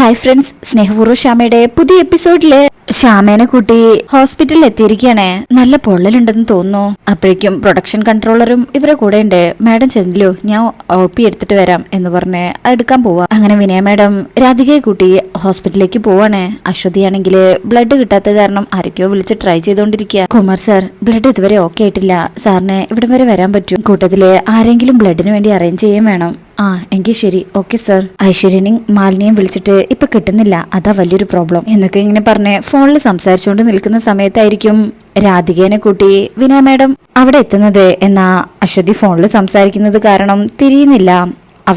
Hi friends സ്നേഹപൂർവ ശ്യാമയുടെ പുതിയ എപ്പിസോഡിൽ ശ്യാമേനെ കൂട്ടി ഹോസ്പിറ്റലിൽ എത്തിയിരിക്കുകയാണേ നല്ല പൊള്ളലുണ്ടെന്ന് തോന്നുന്നു. അപ്പോഴേക്കും പ്രൊഡക്ഷൻ കൺട്രോളറും ഇവരെ കൂടെ ഉണ്ട്. മാഡം ചെന്നില്ലോ ഞാൻ ഓപ്പി എടുത്തിട്ട് വരാം എന്ന് പറഞ്ഞ് എടുക്കാൻ പോവാ. അങ്ങനെ വിനയ മാഡം രാധികയെ കൂട്ടി ഹോസ്പിറ്റലിലേക്ക് പോവാണേ. അശ്വതിയാണെങ്കിൽ ബ്ലഡ് കിട്ടാത്ത കാരണം ആരൊക്കെയോ വിളിച്ച് ട്രൈ ചെയ്തോണ്ടിരിക്കുക കുമാർ സാർ ബ്ലഡ് ഇതുവരെ ഓക്കെ ആയിട്ടില്ല. സാറിന് ഇവിടം വരെ വരാൻ പറ്റും. കൂട്ടത്തിൽ ആരെങ്കിലും ബ്ലഡിന് വേണ്ടി അറേഞ്ച് ചെയ്യാൻ വേണം. ആ എങ്കിൽ ശരി. Okay sir. ഐശ്വര്യനെയും മാലിനിയും വിളിച്ചിട്ട് ഇപ്പൊ കിട്ടുന്നില്ല. അതാ വലിയൊരു പ്രോബ്ലം. എന്നൊക്കെ ഇങ്ങനെ പറഞ്ഞ് ഫോണിൽ സംസാരിച്ചുകൊണ്ട് നിൽക്കുന്ന സമയത്തായിരിക്കും രാധികേനെ കൂട്ടി വിനയ മാഡം അവിടെ എത്തുന്നത്. എന്നാ അശ്വതി ഫോണിൽ സംസാരിക്കുന്നത് കാരണം തിരിയുന്നില്ല. അവ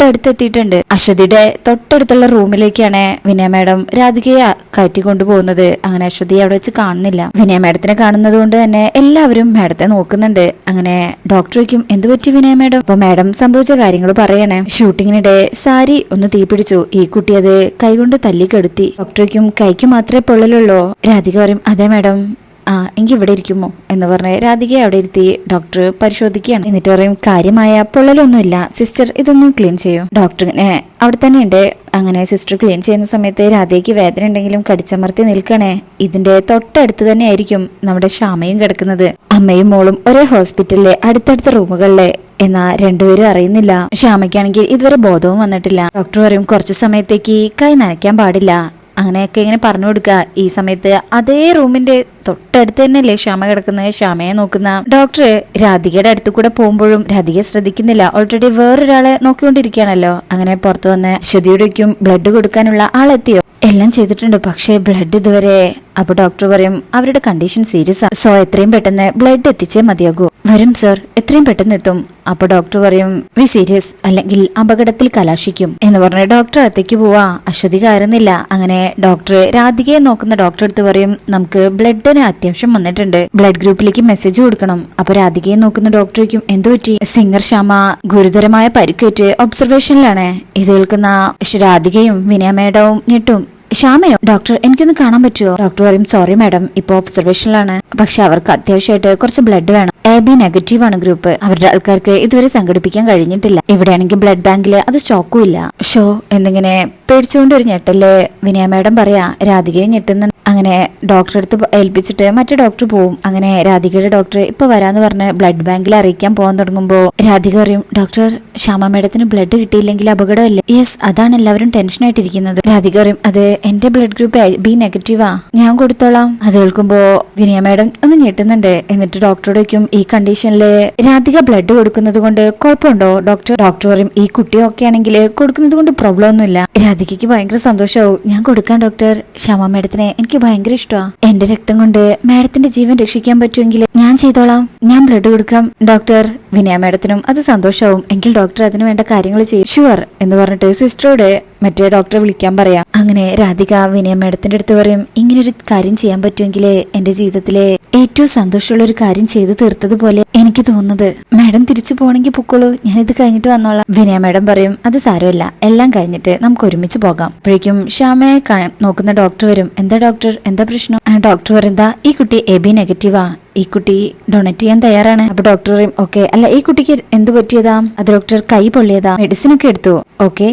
തൊട്ടടുത്ത് എത്തിയിട്ടുണ്ട് അശ്വതിയുടെ തൊട്ടടുത്തുള്ള റൂമിലേക്കാണ് വിനയ മാഡം രാധികയെ കയറ്റി കൊണ്ടുപോകുന്നത് അങ്ങനെ അശ്വതിയെ അവിടെ വെച്ച് കാണുന്നില്ല. വിനയ മാഡത്തിനെ കാണുന്നത് കൊണ്ട് തന്നെ എല്ലാവരും മാഡത്തെ നോക്കുന്നുണ്ട്. അങ്ങനെ ഡോക്ടറേക്കും എന്തു പറ്റി വിനയ മാഡം? അപ്പൊ മാഡം സംഭവിച്ച കാര്യങ്ങൾ പറയണേ. ഷൂട്ടിങ്ങിനിടെ സാരി ഒന്ന് തീപിടിച്ചു ഈ കുട്ടി അത് കൈകൊണ്ട് തല്ലിക്കെടുത്തി ഡോക്ടറേക്കും കൈക്ക് മാത്രമേ പൊള്ളലുള്ളൂ? രാധിക പറയും അതെ മാഡം. ആ എങ്കിൽ ഇവിടെ ഇരിക്കുമോ? എന്ന് പറഞ്ഞ് രാധികയെ അവിടെ ഇരുത്തി ഡോക്ടർ പരിശോധിക്കുകയാണ്. എന്നിട്ട് പറയും കാര്യമായ പൊള്ളലൊന്നുമില്ല. സിസ്റ്റർ ഇതൊന്നും ക്ലീൻ ചെയ്യൂ. ഡോക്ടറിനെ അവിടെ തന്നെ ഉണ്ട്. അങ്ങനെ സിസ്റ്റർ ക്ലീൻ ചെയ്യുന്ന സമയത്ത് രാധയ്ക്ക് വേദന ഉണ്ടെങ്കിലും കടിച്ചമർത്തി നിൽക്കണേ. ഇതിന്റെ തൊട്ടടുത്ത് തന്നെ ആയിരിക്കും നമ്മുടെ ഷാമയും കിടക്കുന്നത്. അമ്മയും മോളും ഒരേ ഹോസ്പിറ്റലിലെ അടുത്തടുത്ത റൂമുകളിലെ. എന്നാ രണ്ടുപേരും അറിയുന്നില്ല. ക്ഷാമയ്ക്കാണെങ്കിൽ ഇതുവരെ ബോധവും വന്നിട്ടില്ല. ഡോക്ടർ പറയും കുറച്ച് സമയത്തേക്ക് കൈ നനയ്ക്കാൻ പാടില്ല. അങ്ങനെയൊക്കെ ഇങ്ങനെ പറഞ്ഞു കൊടുക്കുക. ഈ സമയത്ത് അതേ റൂമിന്റെ തൊട്ടടുത്ത് തന്നെയല്ലേ ശ്യാമ കിടക്കുന്നത്? ശ്യാമയെ നോക്കുന്ന ഡോക്ടർ രാധികയുടെ അടുത്ത് കൂടെ പോകുമ്പോഴും രാധിക ശ്രദ്ധിക്കുന്നില്ല. ഓൾറെഡി വേറൊരാളെ നോക്കിക്കൊണ്ടിരിക്കുകയാണല്ലോ. അങ്ങനെ പുറത്തു വന്ന് ശ്രുതിയുടെക്കും ബ്ലഡ് കൊടുക്കാനുള്ള ആളെത്തിയോ? എല്ലാം ചെയ്തിട്ടുണ്ട്. പക്ഷേ ബ്ലഡ് ഇതുവരെ അപ്പൊ ഡോക്ടർ പറയും അവരുടെ കണ്ടീഷൻ സീരിയസ് ആണ് സോ എത്രയും പെട്ടെന്ന് ബ്ലഡ് എത്തിച്ചേ മതിയാകൂ. വരും സർ എത്രയും പെട്ടെന്ന് എത്തും അപ്പൊ ഡോക്ടർ പറയും വി സീരിയസ് അല്ലെങ്കിൽ അപകടത്തിൽ കലാശിക്കും. എന്ന് പറഞ്ഞ ഡോക്ടർ അടുത്തേക്ക് പോവാ. അശ്വതി കയറുന്നില്ല. അങ്ങനെ ഡോക്ടർ രാധികയെ നോക്കുന്ന ഡോക്ടർ അടുത്ത് പറയും നമുക്ക് ബ്ലഡിന് അത്യാവശ്യം വന്നിട്ടുണ്ട്. ബ്ലഡ് ഗ്രൂപ്പിലേക്ക് മെസ്സേജ് കൊടുക്കണം. അപ്പൊ രാധികയെ നോക്കുന്ന ഡോക്ടർക്കും എന്തു പറ്റി? സിംഗർ ശ്യാമ ഗുരുതരമായ പരിക്കേറ്റ്. ഒബ്സർവേഷനിലാണ് ഇത് കേൾക്കുന്ന രാധികയും വിനയ മേഡവും ഞെട്ടും. ശ്യാമയോ? ഡോക്ടർ എനിക്കൊന്ന് കാണാൻ പറ്റുമോ ഡോക്ടർ പറയും സോറി മാഡം ഇപ്പൊ ഒബ്സർവേഷനിലാണ്. പക്ഷെ അവർക്ക് അത്യാവശ്യമായിട്ട് കുറച്ച് ബ്ലഡ് വേണം. എ ബി നെഗറ്റീവ് ആണ് ഗ്രൂപ്പ്. അവരുടെ ആൾക്കാർക്ക് ഇതുവരെ സംഘടിപ്പിക്കാൻ കഴിഞ്ഞിട്ടില്ല. ഇവിടെയാണെങ്കിൽ ബ്ലഡ് ബാങ്കിൽ അത് സ്റ്റോക്കും ഇല്ല. ഷോ എന്നിങ്ങനെ പേടിച്ചുകൊണ്ട് ഒരു ഞെട്ടൽ വിനയ മാഡം പറയാ രാധികയെ ഞെട്ടുന്ന അങ്ങനെ ഡോക്ടറെ അടുത്ത് ഏൽപ്പിച്ചിട്ട് മറ്റേ ഡോക്ടർ പോവും. അങ്ങനെ രാധികയുടെ ഡോക്ടർ ഇപ്പൊ വരാന്ന് പറഞ്ഞ് ബ്ലഡ് ബാങ്കിൽ അറിയിക്കാൻ പോകാൻ തുടങ്ങുമ്പോ രാധിക പറയും ഡോക്ടർ ശ്യാമ മേഡത്തിന് ബ്ലഡ് കിട്ടിയില്ലെങ്കിൽ അപകടമല്ലേ? യെസ് അതാണ് എല്ലാവരും ടെൻഷൻ ആയിട്ടിരിക്കുന്നത് രാധിക പറയും അത് എന്റെ ബ്ലഡ് ഗ്രൂപ്പ് ബി നെഗറ്റീവാ ഞാൻ കൊടുത്തോളാം. അത് കേൾക്കുമ്പോ വിനയ മാഡം ഒന്ന് ഞെട്ടുന്നുണ്ട്. എന്നിട്ട് ഡോക്ടറോട് വയ്ക്കും ഈ കണ്ടീഷനിൽ രാധിക ബ്ലഡ് കൊടുക്കുന്നത് കൊണ്ട് കുഴപ്പമുണ്ടോ ഡോക്ടർ ഡോക്ടർ പറയും ഈ കുട്ടി ഒക്കെ ആണെങ്കിൽ കൊടുക്കുന്നത് കൊണ്ട് പ്രോബ്ലം ഒന്നുമില്ല. രാധികയ്ക്ക് ഭയങ്കര സന്തോഷമാവും ഞാൻ കൊടുക്കാം ഡോക്ടർ ശ്യാമ മാഡത്തിനെ എനിക്ക് ഭയങ്കര ഇഷ്ടമാണ് എന്റെ രക്തം കൊണ്ട് മാഡത്തിന്റെ ജീവൻ രക്ഷിക്കാൻ പറ്റുമെങ്കിൽ ഞാൻ ചെയ്തോളാം. ഞാൻ ബ്ലഡ് കൊടുക്കാം ഡോക്ടർ വിനയ മാഡത്തിനും അത് സന്തോഷമാവും എങ്കിൽ ഡോക്ടർ അതിന് വേണ്ട കാര്യങ്ങൾ ചെയ്യും. ഷുവർ എന്ന് പറഞ്ഞിട്ട് സിസ്റ്ററോട് മറ്റേ ഡോക്ടറെ വിളിക്കാൻ പറയാം. അങ്ങനെ രാധിക വിനയ മേഡത്തിന്റെ അടുത്ത് പറയും ഇങ്ങനൊരു കാര്യം ചെയ്യാൻ പറ്റുമെങ്കിൽ എന്റെ ജീവിതത്തിലെ ഏറ്റവും സന്തോഷമുള്ള ഒരു കാര്യം ചെയ്തു തീർത്തതുപോലെ എനിക്ക് തോന്നുന്നത്. മാഡം തിരിച്ചു പോകണമെങ്കിൽ പൊക്കോളൂ. ഞാൻ ഇത് കഴിഞ്ഞിട്ട് വന്നോളാം. വിനയ മാഡം പറയും അത് സാരമില്ല. എല്ലാം കഴിഞ്ഞിട്ട് നമുക്ക് ഒരുമിച്ച് പോകാം. അപ്പോഴേക്കും ശ്യാമയെ നോക്കുന്ന ഡോക്ടർ വരും. എന്താ ഡോക്ടർ എന്താ പ്രശ്നം? ഡോക്ടർ പറയുന്നതാ ഈ കുട്ടി എ ബി നെഗറ്റീവാ ഈ കുട്ടി ഡൊണേറ്റ് ചെയ്യാൻ തയ്യാറാണ്. അപ്പൊ ഡോക്ടർ പറയും ഓക്കെ അല്ല ഈ കുട്ടിക്ക് എന്ത് പറ്റിയതാ? അത് ഡോക്ടർ കൈ പൊള്ളിയതാ. മെഡിസിൻ ഒക്കെ എടുത്തു. ഓക്കെ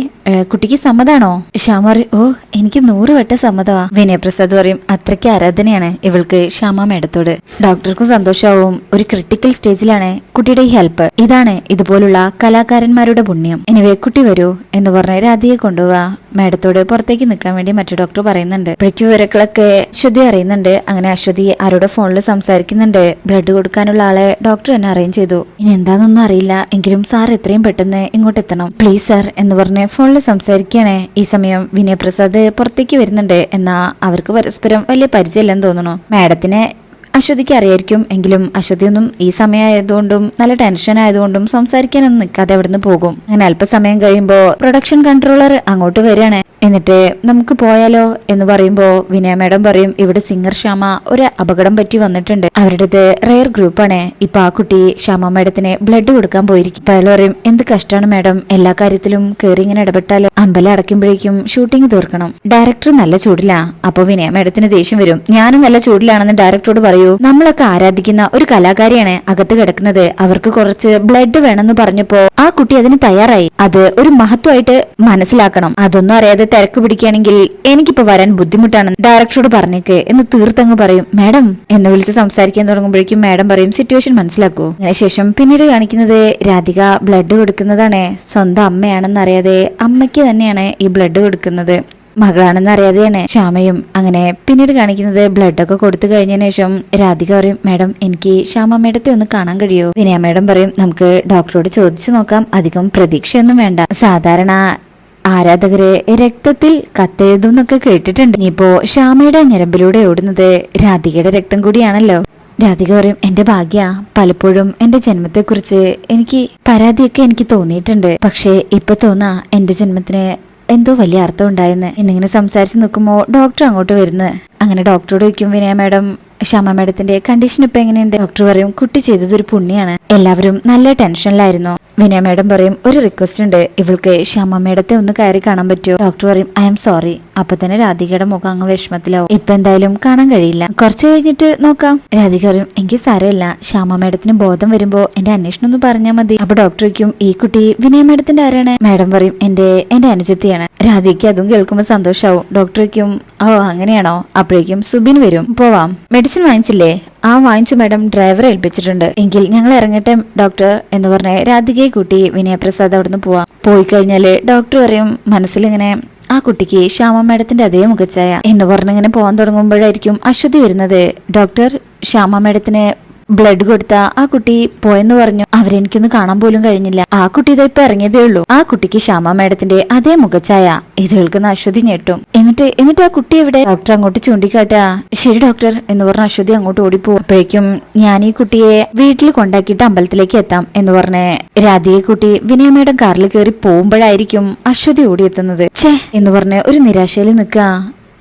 കുട്ടിക്ക് സമ്മതാണോ? ശ്യാമ പറയും ഓ എനിക്ക് നൂറ് വട്ട സമ്മതമാ. വിനയപ്രസാദ് പറയും അത്രയ്ക്ക് ആരാധനയാണ് ഇവൾക്ക് ശ്യാമ മേഡത്തോട്. ഡോക്ടർക്കും സന്തോഷമാവും ഒരു ക്രിട്ടിക്കൽ സ്റ്റേജിലാണ് കുട്ടിയുടെ ഈ ഹെൽപ്പ് ഇതാണ് ഇതുപോലുള്ള കലാകാരന്മാരുടെ പുണ്യം. എനിവേ കുട്ടി വരൂ എന്ന് പറഞ്ഞ് രാധിയെ കൊണ്ടുപോവാ. മേഡത്തോട് പുറത്തേക്ക് നിൽക്കാൻ വേണ്ടി മറ്റു ഡോക്ടർ പറയുന്നുണ്ട്. ഇപ്പോഴേക്കും വിവരക്കളൊക്കെ അശ്വതി അറിയുന്നുണ്ട്. അങ്ങനെ അശ്വതി ആരോടെ ഫോണിൽ സംസാരിക്കുന്നുണ്ട്. ബ്ലഡ് കൊടുക്കാനുള്ള ആളെ ഡോക്ടർ എന്നെ അറേഞ്ച് ചെയ്തു. ഇനി എന്താണെന്നൊന്നും അറിയില്ല. എങ്കിലും സാർ എത്രയും പെട്ടെന്ന് ഇങ്ങോട്ട് എത്തണം. പ്ലീസ് സാർ എന്ന് പറഞ്ഞ് ഫോണിൽ സംസാരിക്കുകയാണ്. ഈ സമയം വിനയപ്രസാദ് പുറത്തേക്ക് വരുന്നുണ്ട് എന്നാ അവർക്ക് പരസ്പരം വലിയ പരിചയമില്ലെന്ന് തോന്നുന്നു. മാഡത്തിനെ അശ്വതിക്ക് അറിയായിരിക്കും. എങ്കിലും അശ്വതിയൊന്നും ഈ സമയമായതുകൊണ്ടും നല്ല ടെൻഷൻ ആയതുകൊണ്ടും സംസാരിക്കാനൊന്നും നിൽക്കാതെ അവിടുന്ന് പോകും. അങ്ങനെ അല്പസമയം കഴിയുമ്പോൾ പ്രൊഡക്ഷൻ കൺട്രോളർ അങ്ങോട്ട് വരികയാണ്. എന്നിട്ട് നമുക്ക് പോയാലോ എന്ന് പറയുമ്പോൾ വിനയ മാഡം പറയും ഇവിടെ സിംഗർ ശ്യാമ ഒരു അപകടം പറ്റി വന്നിട്ടുണ്ട്. അവരുടേത് റെയർ ഗ്രൂപ്പാണ് ഇപ്പൊ ആ കുട്ടി ശ്യാമ മാഡത്തിന് ബ്ലഡ് കൊടുക്കാൻ പോയിരിക്കും. അയാൾ പറയും എന്ത് കഷ്ടമാണ് മാഡം. എല്ലാ കാര്യത്തിലും കയറി ഇങ്ങനെ ഇടപെട്ടാലോ? അമ്പലം അടയ്ക്കുമ്പോഴേക്കും ഷൂട്ടിംഗ് തീർക്കണം. ഡയറക്ടർ നല്ല ചൂടിലാ. അപ്പൊ വിനയ മാഡത്തിന് ദേഷ്യം വരും. ഞാനും നല്ല ചൂടിലാണെന്ന് ഡയറക്ടറോട് പറയൂ. നമ്മളൊക്കെ ആരാധിക്കുന്ന ഒരു കലാകാരിയാണ് അകത്ത് കിടക്കുന്നത്. അവർക്ക് കുറച്ച് ബ്ലഡ് വേണമെന്ന് പറഞ്ഞപ്പോ ആ കുട്ടി അതിന് തയ്യാറായി. അത് ഒരു മഹത്വമായിട്ട് മനസ്സിലാക്കണം. അതൊന്നും അറിയാതെ തിരക്ക് പിടിക്കുകയാണെങ്കിൽ എനിക്കിപ്പോ വരാൻ ബുദ്ധിമുട്ടാണ്. ഡയറക്ടറോട് പറഞ്ഞേക്ക്. എന്ന് തീർത്തങ്ങ് പറയും. മാഡം എന്ന് വിളിച്ച് സംസാരിക്കാൻ തുടങ്ങുമ്പോഴേക്കും മാഡം പറയും സിറ്റുവേഷൻ മനസ്സിലാക്കൂ. അതിനുശേഷം പിന്നീട് കാണിക്കുന്നത് രാധിക ബ്ലഡ് കൊടുക്കുന്നതാണ്. സ്വന്തം അമ്മയാണെന്ന് അറിയാതെ അമ്മയ്ക്ക് തന്നെയാണ് ഈ ബ്ലഡ് കൊടുക്കുന്നത്. മകളാണെന്ന് അറിയാതെയാണ് ശ്യാമയും അങ്ങനെ പിന്നീട് കാണിക്കുന്നത് ബ്ലഡ് ഒക്കെ കൊടുത്തു കഴിഞ്ഞതിന് ശേഷം രാധിക പറയും മാഡം എനിക്ക് ശ്യാമ മേഡത്തെ ഒന്ന് കാണാൻ കഴിയുമോ വിനയ മേഡം പറയും നമുക്ക് ഡോക്ടറോട് ചോദിച്ചു നോക്കാം. അധികം പ്രതീക്ഷയൊന്നും വേണ്ട. സാധാരണ ആരാധകരെ രക്തത്തിൽ കത്തെഴുതുന്നൊക്കെ കേട്ടിട്ടുണ്ട്. ഇപ്പോ ശ്യാമയുടെ ഞരമ്പിലൂടെ ഓടുന്നത് രാധികയുടെ രക്തം കൂടിയാണല്ലോ. രാധിക പറയും എന്റെ ഭാഗ്യ പലപ്പോഴും എന്റെ ജന്മത്തെക്കുറിച്ച് എനിക്ക് പരാതിയൊക്കെ എനിക്ക് തോന്നിയിട്ടുണ്ട്. പക്ഷേ ഇപ്പൊ തോന്നാ എന്റെ ജന്മത്തിന് എന്തോ വലിയ അർത്ഥം ഉണ്ടായെന്ന്. എന്നിങ്ങനെ സംസാരിച്ച് നിൽക്കുമ്പോൾ ഡോക്ടർ അങ്ങോട്ട് വരുന്നു. അങ്ങനെ ഡോക്ടറോട് ചോദിക്കും വിനയ മാഡം ക്ഷമ മാഡത്തിന്റെ കണ്ടീഷൻ ഇപ്പൊ എങ്ങനെയുണ്ട്? ഡോക്ടർ പറയും കുട്ടി ചെയ്തതൊരു പുണ്യാണ്. എല്ലാവരും നല്ല ടെൻഷനിലായിരുന്നു. വിനയ മാഡം പറയും ഒരു റിക്വസ്റ്റ് ഉണ്ട്. ഇവൾക്ക് ക്ഷമ മാഡത്തെ ഒന്ന് കയറി കാണാൻ പറ്റുമോ? ഡോക്ടർ പറയും ഐ എം സോറി. അപ്പൊ തന്നെ രാധികയുടെ മുഖം അങ്ങ് വിഷമത്തിലാവും. ഇപ്പൊ എന്തായാലും കാണാൻ കഴിയില്ല. കുറച്ച് കഴിഞ്ഞിട്ട് നോക്കാം. രാധിക പറയും എനിക്ക് സാരമില്ല. ശ്യാമ മാഡത്തിന് ബോധം വരുമ്പോ എന്റെ അന്വേഷണം ഒന്ന് പറഞ്ഞാൽ മതി. അപ്പൊ ഡോക്ടർ ചോദിക്കും ഈ കുട്ടി വിനയ മാഡത്തിന്റെ ആരാണ്? മാഡം പറയും എന്റെ എന്റെ അനുജത്തിയാണ്. രാധിക്ക് അതും കേൾക്കുമ്പോൾ സന്തോഷാവും. ഡോക്ടർ ചോദിക്കും ഓ അങ്ങനെയാണോ? അപ്പോഴേക്കും സുബിൻ വരും. പോവാം. മെഡിസിൻ വാങ്ങിച്ചില്ലേ? ആ വാങ്ങിച്ചു മാഡം. ഡ്രൈവറെ ഏൽപ്പിച്ചിട്ടുണ്ട്. എങ്കിൽ ഞങ്ങൾ ഇറങ്ങട്ടെ ഡോക്ടർ എന്ന് പറഞ്ഞ് രാധികയെ കൂട്ടി വിനയപ്രസാദ് അവിടുന്ന് പോവാം. പോയി കഴിഞ്ഞാൽ ഡോക്ടർ പറയും മനസ്സിലിങ്ങനെ ആ കുട്ടിക്ക് ശ്യാമ മാഡത്തിന്റെ അതേ മുഖച്ചായ എന്ന് പറഞ്ഞിങ്ങനെ പോകാൻ തുടങ്ങുമ്പോഴായിരിക്കും അശ്വതി വരുന്നത്. ഡോക്ടർ ശ്യാമ മാഡത്തിന് ബ്ലഡ് കൊടുത്ത ആ കുട്ടി പോയെന്ന് പറഞ്ഞു. അവരെനിക്കൊന്ന് കാണാൻ പോലും കഴിഞ്ഞില്ല. ആ കുട്ടി ഇതാ ഇപ്പൊ ഇറങ്ങിയതേ ഉള്ളൂ. ആ കുട്ടിക്ക് ശ്യാമ മാഡത്തിന്റെ അതേ മുഖച്ചായ ഇത് കേൾക്കുന്ന അശ്വതി ഞെട്ടും. എന്നിട്ട് എന്നിട്ട് ആ കുട്ടി എവിടെ? ഡോക്ടർ അങ്ങോട്ട് ചൂണ്ടിക്കാട്ടാ. ശരി ഡോക്ടർ എന്ന് പറഞ്ഞ അശ്വതി അങ്ങോട്ട് ഓടിപ്പോ അപ്പോഴേക്കും ഞാൻ ഈ കുട്ടിയെ വീട്ടിൽ കൊണ്ടാക്കിയിട്ട് അമ്പലത്തിലേക്ക് എത്താം എന്ന് പറഞ്ഞ് രാധിയെ കുട്ടി വിനയമേടം കാറിൽ കയറി പോകുമ്പോഴായിരിക്കും അശ്വതി ഓടിയെത്തുന്നത്. ഛേ എന്ന് പറഞ്ഞ് ഒരു നിരാശയിൽ നിൽക്കുക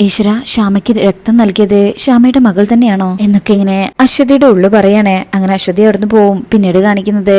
ഈശ്വര ശ്യാമയ്ക്ക് രക്തം നൽകിയത് ശ്യാമയുടെ മകൾ തന്നെയാണോ? എന്നൊക്കെ ഇങ്ങനെ അശ്വതിയുടെ ഉള്ളു പറയണേ. അങ്ങനെ അശ്വതി അവിടുന്ന് പോവും. പിന്നീട് കാണിക്കുന്നത്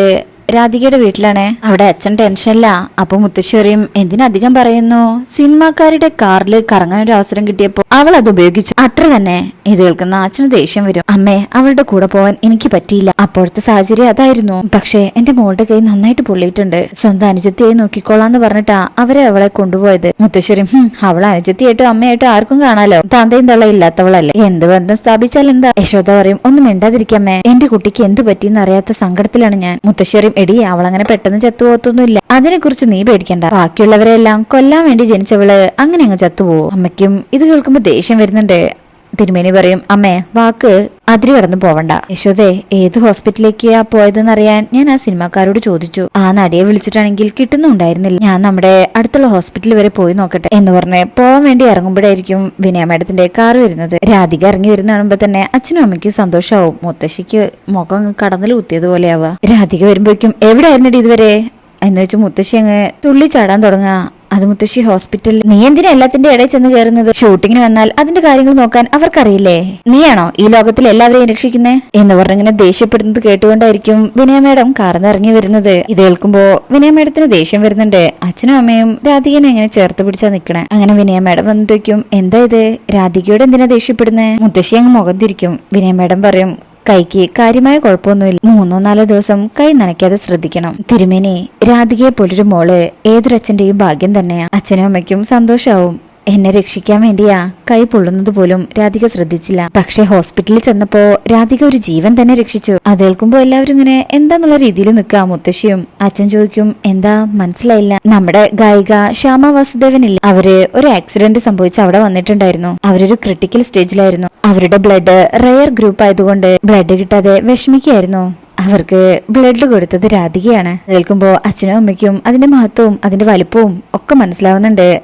രാധികയുടെ വീട്ടിലാണ്. അവിടെ അച്ഛൻ ടെൻഷനില്ല അപ്പൊ മുത്തശ്ശി പറയും എന്തിനധികം പറയുന്നു? സിനിമാക്കാരുടെ കാറിൽ കറങ്ങാൻ ഒരു അവസരം കിട്ടിയപ്പോ അവൾ അത് ഉപയോഗിച്ചു. അത്ര തന്നെ ഇത് കേൾക്കുന്ന അച്ഛന് ദേഷ്യം വരും. അമ്മേ അവളുടെ കൂടെ പോവാൻ എനിക്ക് പറ്റിയില്ല. അപ്പോഴത്തെ സാഹചര്യം അതായിരുന്നു. പക്ഷേ എന്റെ മോളുടെ കൈ നന്നായിട്ട് പൊള്ളിയിട്ടുണ്ട്. സ്വന്തം അനുജത്തിയായി നോക്കിക്കോളാന്ന് പറഞ്ഞിട്ടാ അവരെ അവളെ കൊണ്ടുപോയത്. മുത്തശ്ശേരി അവൾ അനുജത്തിയായിട്ടും അമ്മയായിട്ടും ആർക്കും കാണാലോ? തന്തയും തള്ള ഇല്ലാത്തവളല്ലേ? എന്ത് ബന്ധം സ്ഥാപിച്ചാൽ എന്താ? യശോദ പറയും ഒന്നും മിണ്ടാതിരിക്കമ്മേ എന്റെ കുട്ടിക്ക് എന്ത് പറ്റിയെന്ന് അറിയാത്ത സങ്കടത്തിലാണ് ഞാൻ. മുത്തശ്ശേരിയും എടി അവളങ്ങനെ പെട്ടെന്ന് ചത്തുപോകത്തൊന്നുമില്ല. അതിനെക്കുറിച്ച് നീ പേടിക്കണ്ട. ബാക്കിയുള്ളവരെല്ലാം കൊല്ലാൻ വേണ്ടി ജനിച്ചവൾ അങ്ങനെ അങ്ങ് ചത്തുപോകും. അമ്മയ്ക്കും ഇത് കേൾക്കുമ്പോ ദേഷ്യം വരുന്നുണ്ട്. തിരുമേനി പറയും അമ്മേ വാക്ക് അതിരി കടന്നു പോവണ്ട. യശോദേ ഏത് ഹോസ്പിറ്റലിലേക്കാ പോയതെന്നറിയാൻ ഞാൻ ആ സിനിമാക്കാരോട് ചോദിച്ചു. ആ നടിയെ വിളിച്ചിട്ടാണെങ്കിൽ കിട്ടുന്നുണ്ടായിരുന്നില്ല. ഞാൻ നമ്മുടെ അടുത്തുള്ള ഹോസ്പിറ്റലിൽ വരെ പോയി നോക്കട്ടെ എന്ന് പറഞ്ഞ് പോവാൻ വേണ്ടി ഇറങ്ങുമ്പോഴായിരിക്കും വിനയ മാഡത്തിന്റെ കാർ വരുന്നത്. രാധിക ഇറങ്ങി വരുന്ന കാണുമ്പോ തന്നെ അച്ഛനും അമ്മയ്ക്കും സന്തോഷമാവും മുത്തശ്ശിക്ക് മുഖം കടന്നിൽ കുത്തിയതുപോലെയാവുക രാധിക വരുമ്പോഴേക്കും എവിടെയായിരുന്നടി ഇതുവരെ? എന്ന് വെച്ച് മുത്തശ്ശി അങ്ങ് തുള്ളി ചാടാൻ തുടങ്ങുക. അത് മുത്തശ്ശി ഹോസ്പിറ്റൽ നീ എന്തിനാ എല്ലാത്തിന്റെ ഇടയിൽ ചെന്ന് കയറുന്നത് ഷൂട്ടിങ്ങിന് വന്നാൽ അതിന്റെ കാര്യങ്ങൾ നോക്കാൻ അവർക്കറിയില്ലേ? നീയാണോ ഈ ലോകത്തിൽ എല്ലാവരെയും രക്ഷിക്കുന്നേ? എന്ന് പറഞ്ഞിങ്ങനെ ദേഷ്യപ്പെടുന്നത് കേട്ടുകൊണ്ടായിരിക്കും വിനയ മേഡം കാർന്നിറങ്ങി വരുന്നത്. ഇത് കേൾക്കുമ്പോ വിനയ മേഡത്തിന് ദേഷ്യം വരുന്നുണ്ട്. അച്ഛനും അമ്മയും രാധികനെ എങ്ങനെ ചേർത്ത് പിടിച്ചാ നിക്കണേ. അങ്ങനെ വിനയ മേഡം വന്നിട്ട് വയ്ക്കും എന്താ ഇത്? രാധികയോട് എന്തിനാ ദേഷ്യപ്പെടുന്നേ? മുത്തശ്ശി അങ്ങ് മുഖം തിരിക്കും. വിനയ മേഡം പറയും കൈക്ക് കാര്യമായ കുഴപ്പമൊന്നുമില്ല. മൂന്നോ നാലോ ദിവസം കൈ നനയ്ക്കാതെ ശ്രദ്ധിക്കണം. തിരുമേനി രാധികയെ പോലൊരു മോൾ. ഏതൊരച്ഛന്റെയും ഭാഗ്യം തന്നെയാ. അച്ഛനും അമ്മയ്ക്കും സന്തോഷാവും. എന്നെ രക്ഷിക്കാൻ വേണ്ടിയാ കൈ പൊള്ളുന്നത് പോലും രാധിക ശ്രദ്ധിച്ചില്ല. പക്ഷെ ഹോസ്പിറ്റലിൽ ചെന്നപ്പോ രാധിക ഒരു ജീവൻ തന്നെ രക്ഷിച്ചു. അത് കേൾക്കുമ്പോ എല്ലാവരും ഇങ്ങനെ എന്താന്നുള്ള രീതിയിൽ നിൽക്കുക മുത്തശ്ശിയും. അച്ഛൻ ചോദിക്കും എന്താ? മനസ്സിലായില്ല. നമ്മുടെ ഗായിക ശ്യാമ വാസുദേവനില്ല? അവർ ഒരു ആക്സിഡന്റ് സംഭവിച്ച് അവിടെ വന്നിട്ടുണ്ടായിരുന്നു. അവരൊരു ക്രിട്ടിക്കൽ സ്റ്റേജിലായിരുന്നു അവരുടെ ബ്ലഡ് റയർ ഗ്രൂപ്പ് ആയതുകൊണ്ട് ബ്ലഡ് കിട്ടാതെ വിഷമിക്കായിരുന്നു അവർക്ക് ബ്ലഡ് കൊടുത്തത് രാധികയാണ്. കേൾക്കുമ്പോൾ അച്ഛനും അമ്മയ്ക്കും അതിന്റെ മഹത്വവും അതിന്റെ വലുപ്പവും ഒക്കെ മനസ്സിലാവുന്നുണ്ട്.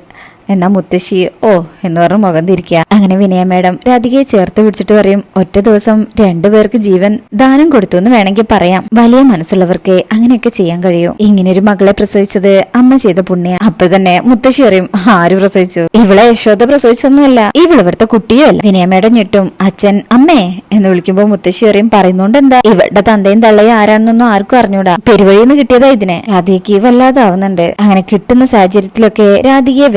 എന്നാ മുത്തശ്ശി ഓ എന്ന് പറഞ്ഞ് മുഖം തിരിക്കുക. അങ്ങനെ വിനയ മേഡം രാധികയെ ചേർത്ത് പിടിച്ചിട്ട് പറയും ഒറ്റ ദിവസം രണ്ടുപേർക്ക് ജീവൻ ദാനം കൊടുത്തു എന്ന് വേണമെങ്കിൽ പറയാം. വലിയ മനസ്സുള്ളവർക്ക് അങ്ങനെയൊക്കെ ചെയ്യാൻ കഴിയും. ഇങ്ങനൊരു മകളെ പ്രസവിച്ചത് അമ്മ ചെയ്ത പുണ്യ. അപ്പോൾ തന്നെ മുത്തശ്ശി പറയും ആര് പ്രസവിച്ചു? ഇവളെ യശോദ പ്രസവിച്ചൊന്നുമല്ല ഇവൾ ഇവിടുത്തെ കുട്ടിയോ അല്ല. വിനയ മേഡം ഞെട്ടും അച്ഛൻ അമ്മേ എന്ന് വിളിക്കുമ്പോ മുത്തശ്ശി പറയും പറയുന്നോണ്ട് എന്താ ഇവളുടെ തന്തയും തള്ളയും ആരാണെന്നൊന്നും ആർക്കും അറിഞ്ഞൂടാ. പെരുവഴിന്ന് കിട്ടിയതാ ഇതിനെ. രാധികയ്ക്ക് വല്ലാതാവുന്നുണ്ട്. അങ്ങനെ കിട്ടുന്ന സാഹചര്യത്തിലൊക്കെ രാധികയെ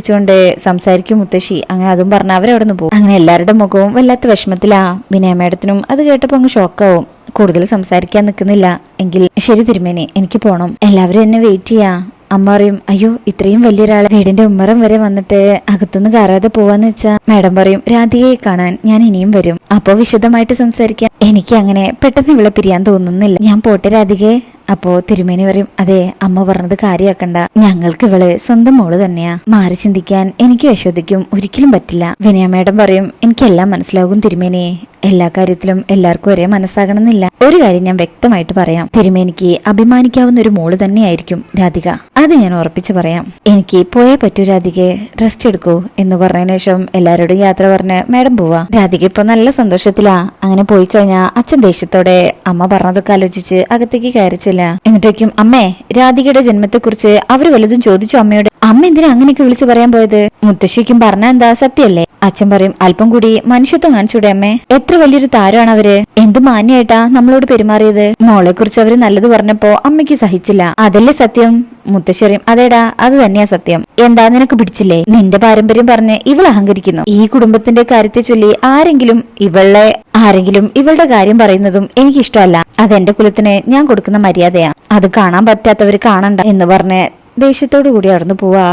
വേദനിപ്പിച്ചുകൊണ്ട് സംസാരിക്കും മുത്തശ്ശി. അങ്ങനെ അതും പറഞ്ഞ അവരവിടെ നിന്ന് പോകും. അങ്ങനെ എല്ലാവരുടെ മുഖവും വല്ലാത്ത വിഷമത്തിലാ. വിനയ മേഡത്തിനും അത് കേട്ടപ്പോ അങ്ങ് ഷോക്കാവും. കൂടുതൽ സംസാരിക്കാൻ നിൽക്കുന്നില്ല എങ്കിൽ ശരി തിരുമേനി എനിക്ക് പോണം. എല്ലാവരും എന്നെ വെയിറ്റ് ചെയ്യാ. അമ്മ പറയും അയ്യോ ഇത്രയും വലിയൊരാൾ വീടിന്റെ ഉമ്മറം വരെ വന്നിട്ട് അകത്തുനിന്ന് കയറാതെ പോവാന്ന് വെച്ചാ? മാഡം പറയും രാധികയെ കാണാൻ ഞാൻ ഇനിയും വരും. അപ്പോ വിശദമായിട്ട് സംസാരിക്കാൻ എനിക്ക് അങ്ങനെ പെട്ടെന്ന് ഇവിടെ പിരിയാൻ തോന്നുന്നില്ല. ഞാൻ പോട്ടെ രാധികയെ. അപ്പോ തിരുമേനി പറയും അതെ അമ്മ പറഞ്ഞത് കാര്യാക്കണ്ട. ഞങ്ങൾക്ക് ഇവൾ സ്വന്തം മോൾ തന്നെയാ. മാറി ചിന്തിക്കാൻ എനിക്ക് യശോദിക്കും ഒരിക്കലും പറ്റില്ല. വിനയ മേഡം പറയും എനിക്കെല്ലാം മനസ്സിലാകും തിരുമേനി. എല്ലാ കാര്യത്തിലും എല്ലാവർക്കും ഒരേ മനസ്സാകണമെന്നില്ല. ഒരു കാര്യം ഞാൻ വ്യക്തമായിട്ട് പറയാം. തിരുമേനിക്ക് അഭിമാനിക്കാവുന്ന ഒരു മോൾ തന്നെയായിരിക്കും രാധിക. അത് ഞാൻ ഉറപ്പിച്ചു പറയാം. എനിക്ക് പോയേ പറ്റൂ രാധികയെ. റെസ്റ്റ് എടുക്കൂ എന്ന് പറഞ്ഞതിന് ശേഷം എല്ലാവരോടും യാത്ര പറഞ്ഞ് മാഡം പോവാ. രാധിക ഇപ്പൊ നല്ല സന്തോഷത്തിലാ. അങ്ങനെ പോയി കഴിഞ്ഞാൽ അച്ഛൻ ദേഷ്യത്തോടെ അമ്മ പറഞ്ഞതൊക്കെ ആലോചിച്ച് അകത്തേക്ക് കയറിച്ചില്ല എന്നിട്ടേക്കും അമ്മേ രാധികയുടെ ജന്മത്തെക്കുറിച്ച് അവർ വലുതും ചോദിച്ചു അമ്മയോട്? അമ്മ എന്തിനാ അങ്ങനെയൊക്കെ വിളിച്ചു പറയാൻ പോയത്? മുത്തശ്ശിക്കും പറഞ്ഞ എന്താ സത്യല്ലേ? അച്ഛൻ പറയും അല്പം കൂടി മനുഷ്യത്വം കാണിച്ചൂടെ അമ്മേ. എത്ര വലിയൊരു താരമാണ് അവർ. എന്തു മാന്യായിട്ടാ നമ്മളോട് പെരുമാറിയത്. മോളെ കുറിച്ച് അവർ നല്ലത് പറഞ്ഞപ്പോ അമ്മയ്ക്ക് സഹിച്ചില്ല. അതല്ലേ സത്യം? മുത്തശ്ശി അതേടാ അത് തന്നെയാ സത്യം. എന്താ നിനക്ക് പിടിച്ചില്ലേ? നിന്റെ പാരമ്പര്യം പറഞ്ഞ് ഇവൾ അഹങ്കരിക്കുന്നു. ഈ കുടുംബത്തിന്റെ കാര്യത്തെ ചൊല്ലി ആരെങ്കിലും ഇവളെ ആരെങ്കിലും ഇവളുടെ കാര്യം പറയുന്നതും എനിക്കിഷ്ടമല്ല. അതെന്റെ കുലത്തിന് ഞാൻ കൊടുക്കുന്ന മര്യാദയാ. അത് കാണാൻ പറ്റാത്തവര് കാണണ്ട എന്ന് പറഞ്ഞ് ദേഷ്യത്തോടു കൂടി അടന്നു പോവാ.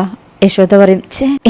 യശോദ പറയും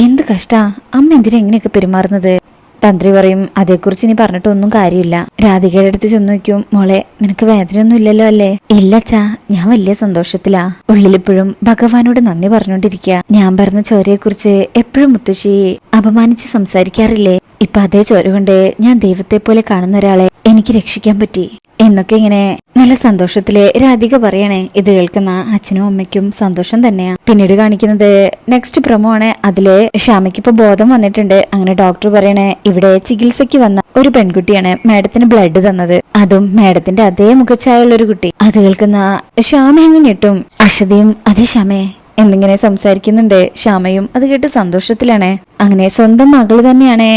എന്ത് കഷ്ടാ? അമ്മ എന്തിനാ ഇങ്ങനെയൊക്കെ പെരുമാറുന്നത്? തന്ത്രി പറയും അതേക്കുറിച്ച് ഇനി പറഞ്ഞിട്ടൊന്നും കാര്യമില്ല. രാധികയുടെ അടുത്ത് ചെന്ന് നോക്കും മോളെ നിനക്ക് വേദനയൊന്നും ഇല്ലല്ലോ അല്ലേ? ഇല്ലച്ചാ ഞാൻ വലിയ സന്തോഷത്തിലാ. ഉള്ളിലിപ്പോഴും ഭഗവാനോട് നന്ദി പറഞ്ഞോണ്ടിരിക്കുക ഞാൻ പറഞ്ഞ ചോരയെക്കുറിച്ച് എപ്പോഴും മുത്തശ്ശി അപമാനിച്ച് സംസാരിക്കാറില്ലേ? ഇപ്പൊ അതേ ചോര കൊണ്ട് ഞാൻ ദൈവത്തെ പോലെ കാണുന്ന ഒരാളെ എനിക്ക് രക്ഷിക്കാൻ പറ്റി. എന്നൊക്കെ ഇങ്ങനെ നല്ല സന്തോഷത്തിൽ രാധിക പറയണേ ഇത് കേൾക്കുന്ന അച്ഛനും അമ്മയ്ക്കും സന്തോഷം തന്നെയാ. പിന്നീട് കാണിക്കുന്നത് നെക്സ്റ്റ് പ്രൊമോ ആണ്. അതിൽ ഷ്യാമയ്ക്ക് ഇപ്പൊ ബോധം വന്നിട്ടുണ്ട്. അങ്ങനെ ഡോക്ടർ പറയണേ ഇവിടെ ചികിത്സയ്ക്ക് വന്ന ഒരു പെൺകുട്ടിയാണ് മാഡത്തിന് ബ്ലഡ് തന്നത്. അതും മാഡത്തിന്റെ അതേ മുഖച്ചായുള്ള ഒരു കുട്ടി. അത് കേൾക്കുന്ന ശ്യാമ അങ്ങ് ഞെട്ടും. അശ്വതിയും അതേ ശ്യാമേ എന്നിങ്ങനെ സംസാരിക്കുന്നുണ്ട് ശ്യാമയും. അത് കേട്ട് സന്തോഷത്തിലാണ്. അങ്ങനെ സ്വന്തം മകൾ തന്നെയാണ്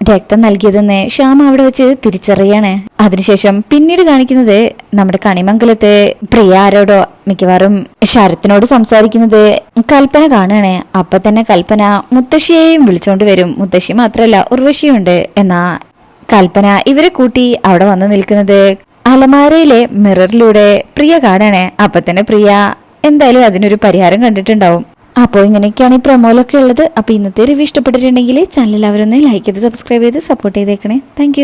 രക്തം നൽകിയതെന്ന് ശ്യാമ അവിടെ വെച്ച് തിരിച്ചറിയാണ്. അതിനുശേഷം പിന്നീട് കാണിക്കുന്നത് നമ്മുടെ കണിമംഗലത്തെ പ്രിയ ആരോടോ മിക്കവാറും ശരത്തിനോട് സംസാരിക്കുന്നത് കൽപ്പന കാണുകയാണ് അപ്പൊ തന്നെ കൽപ്പന മുത്തശ്ശിയെയും വിളിച്ചോണ്ട് വരും. മുത്തശ്ശി മാത്രല്ല ഉർവശിയുണ്ട് എന്നാ കൽപ്പന ഇവരെ കൂട്ടി അവിടെ വന്ന് നിൽക്കുന്നത് അലമാരയിലെ മിററിലൂടെ പ്രിയ കാണുകയാണ് അപ്പൊ തന്നെ പ്രിയ എന്തായാലും അതിനൊരു പരിഹാരം കണ്ടിട്ടുണ്ടാവും. അപ്പോൾ ഇങ്ങനെയൊക്കെയാണ് ഈ പ്രൊമോലൊക്കെ ഉള്ളത്. അപ്പോൾ ഇന്നത്തെ റിവ്യൂ ഇഷ്ടപ്പെട്ടിട്ടുണ്ടെങ്കിൽ ചാനൽ അവരൊന്ന് ലൈക്ക് ചെയ്ത് സബ്സ്ക്രൈബ് ചെയ്ത് സപ്പോർട്ട് ചെയ്തേക്കണേ. താങ്ക്